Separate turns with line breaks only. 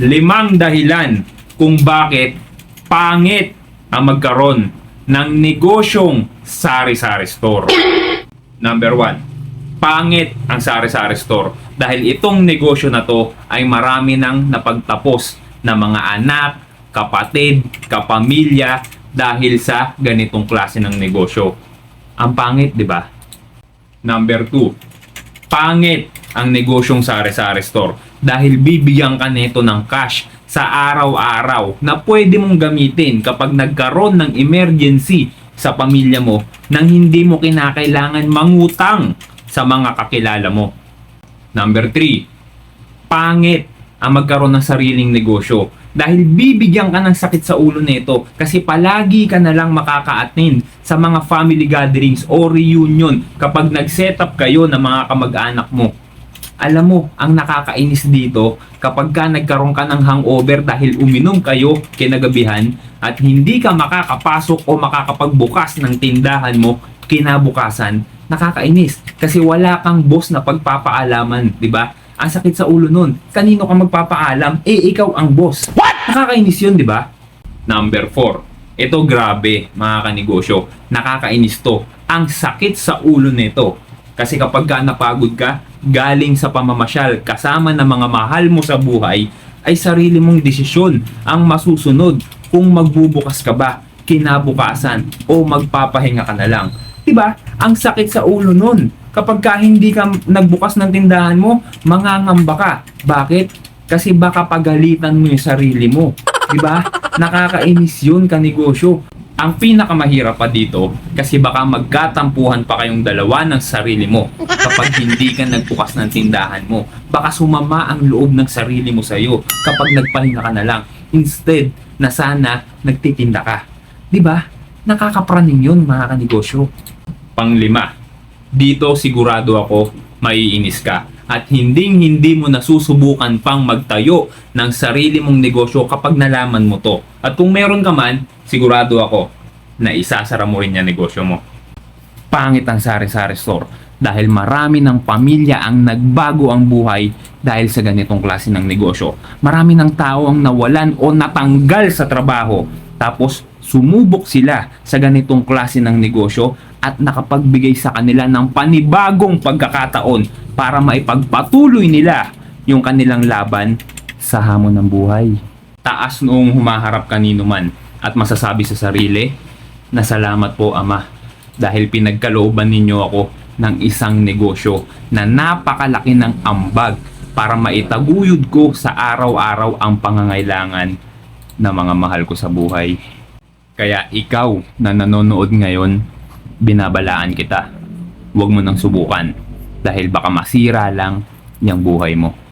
limang dahilan kung bakit pangit ang magkaroon ng negosyong sari-sari store. Number one, pangit ang sari-sari store dahil itong negosyo na to ay marami nang napagtapos na mga anak, kapatid, kapamilya dahil sa ganitong klase ng negosyo. Ang pangit, di ba? Number two, pangit ang negosyong sari-sari store dahil bibigyan ka nito ng cash sa araw-araw na pwede mong gamitin kapag nagkaroon ng emergency sa pamilya mo nang hindi mo kinakailangan mangutang sa mga kakilala mo. Number 3, pangit ang magkaroon ng sariling negosyo dahil bibigyan ka ng sakit sa ulo nito kasi palagi ka na lang makaka-attend sa mga family gatherings o reunion kapag nag-set up kayo ng mga kamag-anak mo. Alam mo, ang nakakainis dito kapag ka nagkaroon ka ng hangover dahil uminom kayo kinagabihan at hindi ka makakapasok o makakapagbukas ng tindahan mo kinabukasan, nakakainis kasi wala kang boss na pagpapaalaman, di ba? Ang sakit sa ulo nun. Kanino ka magpapaalam? Eh, ikaw ang boss. What? Nakakainis yun, di ba? Number 4. Ito grabe, mga kanegosyo. Nakakainis to. Ang sakit sa ulo nito. Kasi kapag ka napagod ka, galing sa pamamasyal, kasama ng mga mahal mo sa buhay, ay sarili mong desisyon ang masusunod kung magbubukas ka ba kinabukasan o magpapahinga ka na lang. 'Di ba? Ang sakit sa ulo nun. Kapag ka hindi ka nagbukas ng tindahan mo, mangangamba ka. Bakit? Kasi baka pagalitan mo yung sarili mo. 'Di ba? Nakakainis 'yun kanegosyo. Ang pinakamahirap pa dito kasi baka magkatampuhan pa kayong dalawa ng sarili mo kapag hindi ka nagbukas ng tindahan mo. Baka sumama ang loob ng sarili mo sa iyo kapag nagpahinga ka na lang instead na sana nagtitinda ka. ba? Nakakapraning 'yun mga kanegosyo. Panglima, dito sigurado ako maiinis ka at hinding hindi mo nasusubukan pang magtayo ng sarili mong negosyo kapag nalaman mo to. At kung meron ka man, sigurado ako na isasara mo rin yung negosyo mo. Pangit ang sari-sari store dahil marami ng pamilya ang nagbago ang buhay dahil sa ganitong klase ng negosyo. Marami ng tao ang nawalan o natanggal sa trabaho tapos sumubok sila sa ganitong klase ng negosyo at nakapagbigay sa kanila ng panibagong pagkakataon para maipagpatuloy nila yung kanilang laban sa hamon ng buhay. Taas noong humaharap kanino man at masasabi sa sarili na salamat po Ama dahil pinagkalooban ninyo ako ng isang negosyo na napakalaki ng ambag para maitaguyod ko sa araw-araw ang pangangailangan ng mga mahal ko sa buhay. Kaya ikaw na nanonood ngayon, binabalaan kita. Huwag mo nang subukan dahil baka masira lang yung buhay mo.